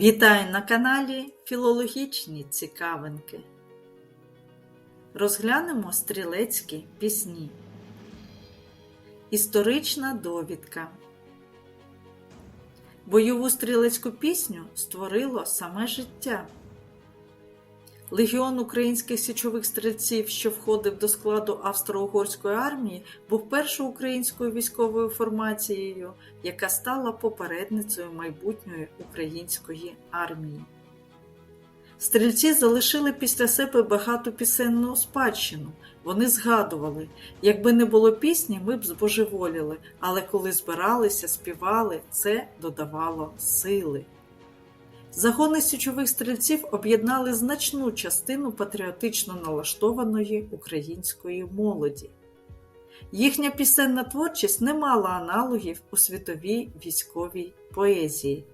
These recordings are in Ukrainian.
Вітаю на каналі Філологічні цікавинки. Розглянемо стрілецькі пісні. Історична довідка. Бойову стрілецьку пісню створило саме життя. Легіон українських січових стрільців, що входив до складу Австро-Угорської армії, був першою українською військовою формацією, яка стала попередницею майбутньої української армії. Стрільці залишили після себе багату пісенну спадщину. Вони згадували, якби не було пісні, ми б збожеволіли, але коли збиралися, співали, це додавало сили. Загони січових стрільців об'єднали значну частину патріотично налаштованої української молоді. Їхня пісенна творчість не мала аналогів у світовій військовій поезії.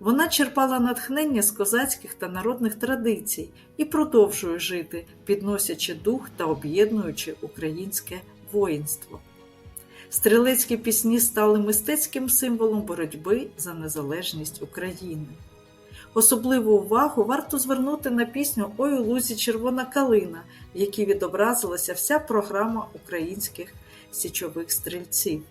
Вона черпала натхнення з козацьких та народних традицій і продовжує жити, підносячи дух та об'єднуючи українське воїнство. Стрілецькі пісні стали мистецьким символом боротьби за незалежність України. Особливу увагу варто звернути на пісню Ой у лузі червона калина, в якій відобразилася вся програма українських січових стрільців.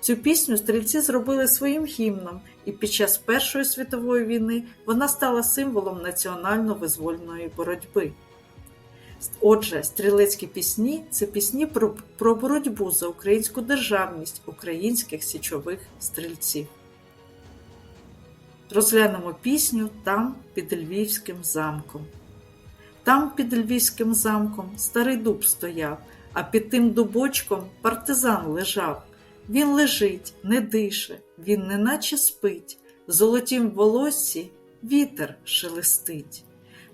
Цю пісню стрільці зробили своїм гімном, і під час Першої світової війни вона стала символом національно-визвольної боротьби. Отже, стрілецькі пісні це пісні про, про боротьбу за українську державність українських січових стрільців. Розглянемо пісню Там під Львівським замком. Там під Львівським замком старий дуб стояв, а під тим дубочком партизан лежав. Він лежить, не дише, він неначе спить, в золотім волоссі вітер шелестить.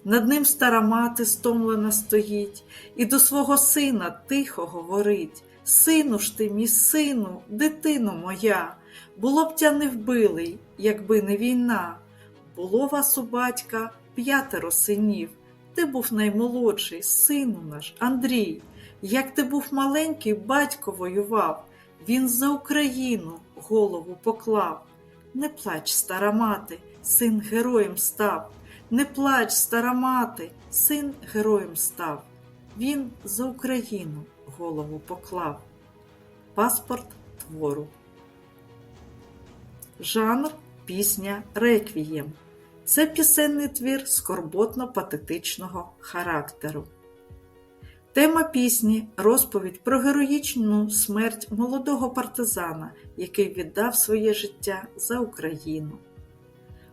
Над ним стара мати стомлена стоїть, і до свого сина тихо говорить Сину ж ти, мій сину, дитино моя, було б тя не вбили, якби не війна. Було вас у батька п'ятеро синів. Ти був наймолодший, сину наш, Андрій. Як ти був маленький, батько воював, він за Україну голову поклав. Не плач, стара мати, син героєм став. Не плач, стара мати, син героєм став. Він за Україну голову поклав. Паспорт твору. Жанр пісня Реквієм. Це пісенний твір скорботно-патетичного характеру. Тема пісні розповідь про героїчну смерть молодого партизана, який віддав своє життя за Україну.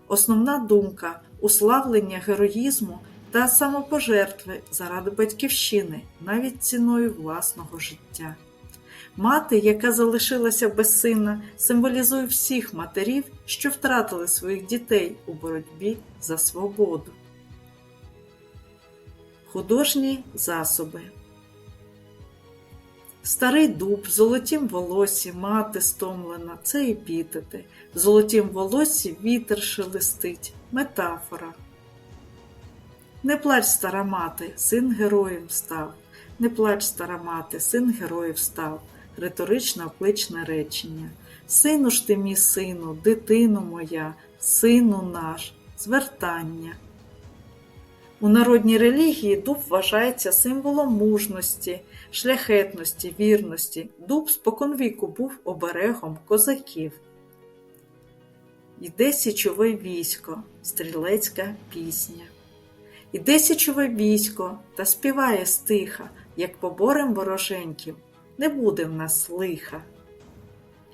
Основна думка уславлення героїзму та самопожертви заради батьківщини, навіть ціною власного життя. Мати, яка залишилася без сина, символізує всіх матерів, що втратили своїх дітей у боротьбі за свободу. Художні засоби Старий дуб, золотім волосі, мати стомлена це епітети, золотім волосі вітер шелестить, метафора. Не плач, стара мати, син героєм став, не плач, стара мати, син героїв став, риторично окличне речення. Сину ж ти, мій сину, дитину моя, сину наш, звертання. У народній релігії дуб вважається символом мужності, шляхетності, вірності. Дуб споконвіку був оберегом козаків. Йде січове військо, стрілецька пісня. Іде січове військо та співає стиха, як поборем вороженьків, не буде в нас лиха.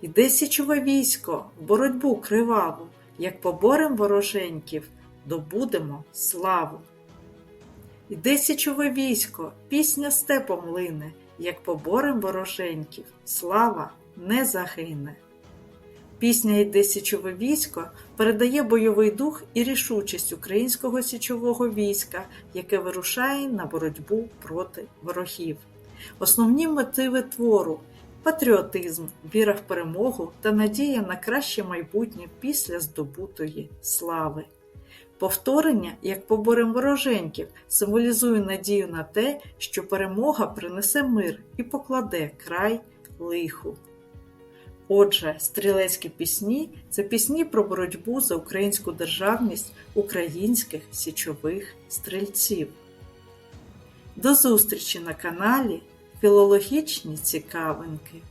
Іде січове військо боротьбу криваву, як поборем вороженьків, добудемо славу. Іде січове військо, пісня степом лине, як поборем вороженьків, слава не загине. Пісня «Йде січове військо передає бойовий дух і рішучість українського січового війська, яке вирушає на боротьбу проти ворогів. Основні мотиви твору патріотизм, віра в перемогу та надія на краще майбутнє після здобутої слави. Повторення, як поборем вороженьків, символізує надію на те, що перемога принесе мир і покладе край лиху. Отже, стрілецькі пісні це пісні про боротьбу за українську державність українських січових стрільців. До зустрічі на каналі Філологічні цікавинки.